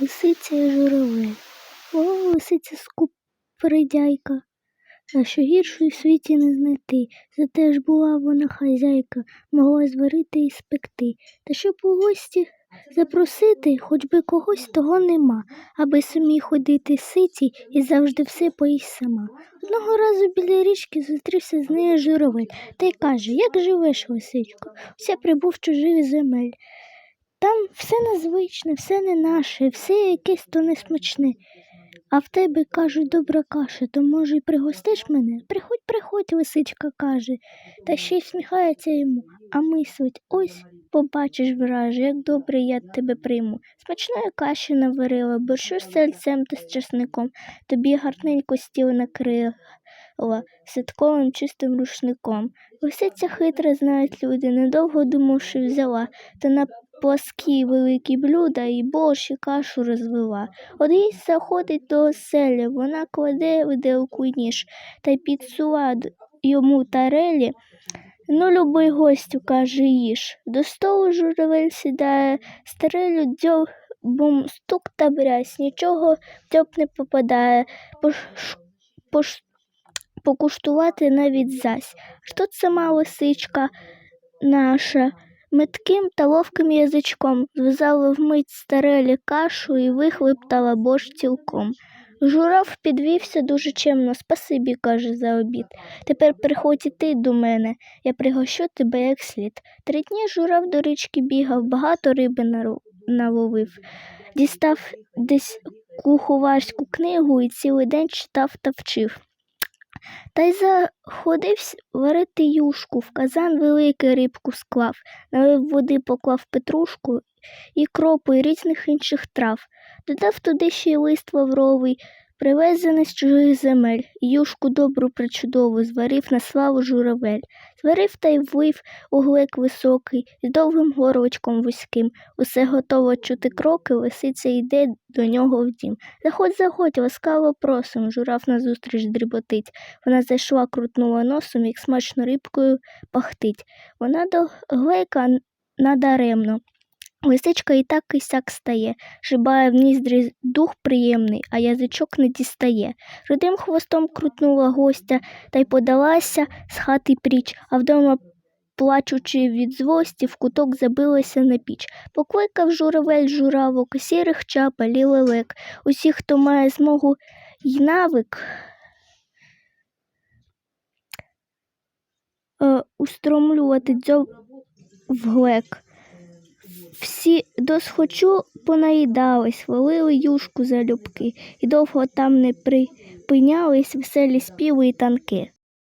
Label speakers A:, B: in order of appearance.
A: Лисиця і журавель. О, лисиця скупердяйка, а що гіршої в світі не знайти. Зате ж була вона хазяйка, могла зварити і спекти. Та щоб у гості запросити, хоч би когось того нема, аби самі ходити ситі і завжди все поїсть сама. Одного разу біля річки зустрівся з нею журавель та й каже, як живеш, лисичко? Все прибув чужих земель. Там все незвичне, все не наше, все якесь то несмачне. А в тебе, кажуть, добра каша, то може й пригостиш мене? Приходь, приходь, лисичка каже, та ще й всміхається йому, а мислить, ось побачиш, враже, як добре я тебе прийму. Смачної каші наварила, борщу з сельцем та з чесником, тобі гарненько стіл накрила ситковим чистим рушником. Лисиця хитра, знають люди, недовго думавши взяла, та на пласкі великі блюда і борщ і кашу розвела. Гість заходить до оселя, вона кладе виделку ніж та підсула йому тарелі. Ну, любий гостю, каже, їж. До столу журавель сідає, старелю дзьобом стук та брязь, нічого дзьоб не попадає. Пош... Пош... Покуштувати навіть зась. Ж тут сама лисичка наша метким та ловким язичком зв'язала вмить старелі кашу і вихлептала борщ цілком. Журав підвівся дуже чемно, спасибі, каже, за обід. Тепер приходь і ти до мене, я пригощу тебе як слід. Три дні журав до річки бігав, багато риби наловив. Дістав десь куховарську книгу і цілий день читав та вчив. Та й заходився варити юшку, в казан великий рибку склав, налив води, поклав петрушку і кропу, і різних інших трав. Додав туди ще й лист лавровий, привезений з чужих земель, юшку добру причудову зварив на славу журавель. Зварив та й влив у глек високий, з довгим горлочком вузьким. Усе готово чути кроки, лисиця йде до нього в дім. Заходь, заходь, ласкаво просим, журав назустріч дріботить. Вона зайшла, крутнула носом, як смачно рибкою пахтить. Вона до глека надаремно. Лисичка і так і сяк стає, шибає в ніздрі дух приємний, а язичок не дістає. Рудим хвостом крутнула гостя та й подалася з хати пріч, а вдома, плачучи від злості, в куток забилася на піч. Покликав журавель журавок, сірих чапа, лілелек. Усі, хто має змогу й навик, е, устромлювати дзьоб в глек. Всі досхочу понаїдались, валили юшку залюбки, і довго там не припинялись веселі співи і танки.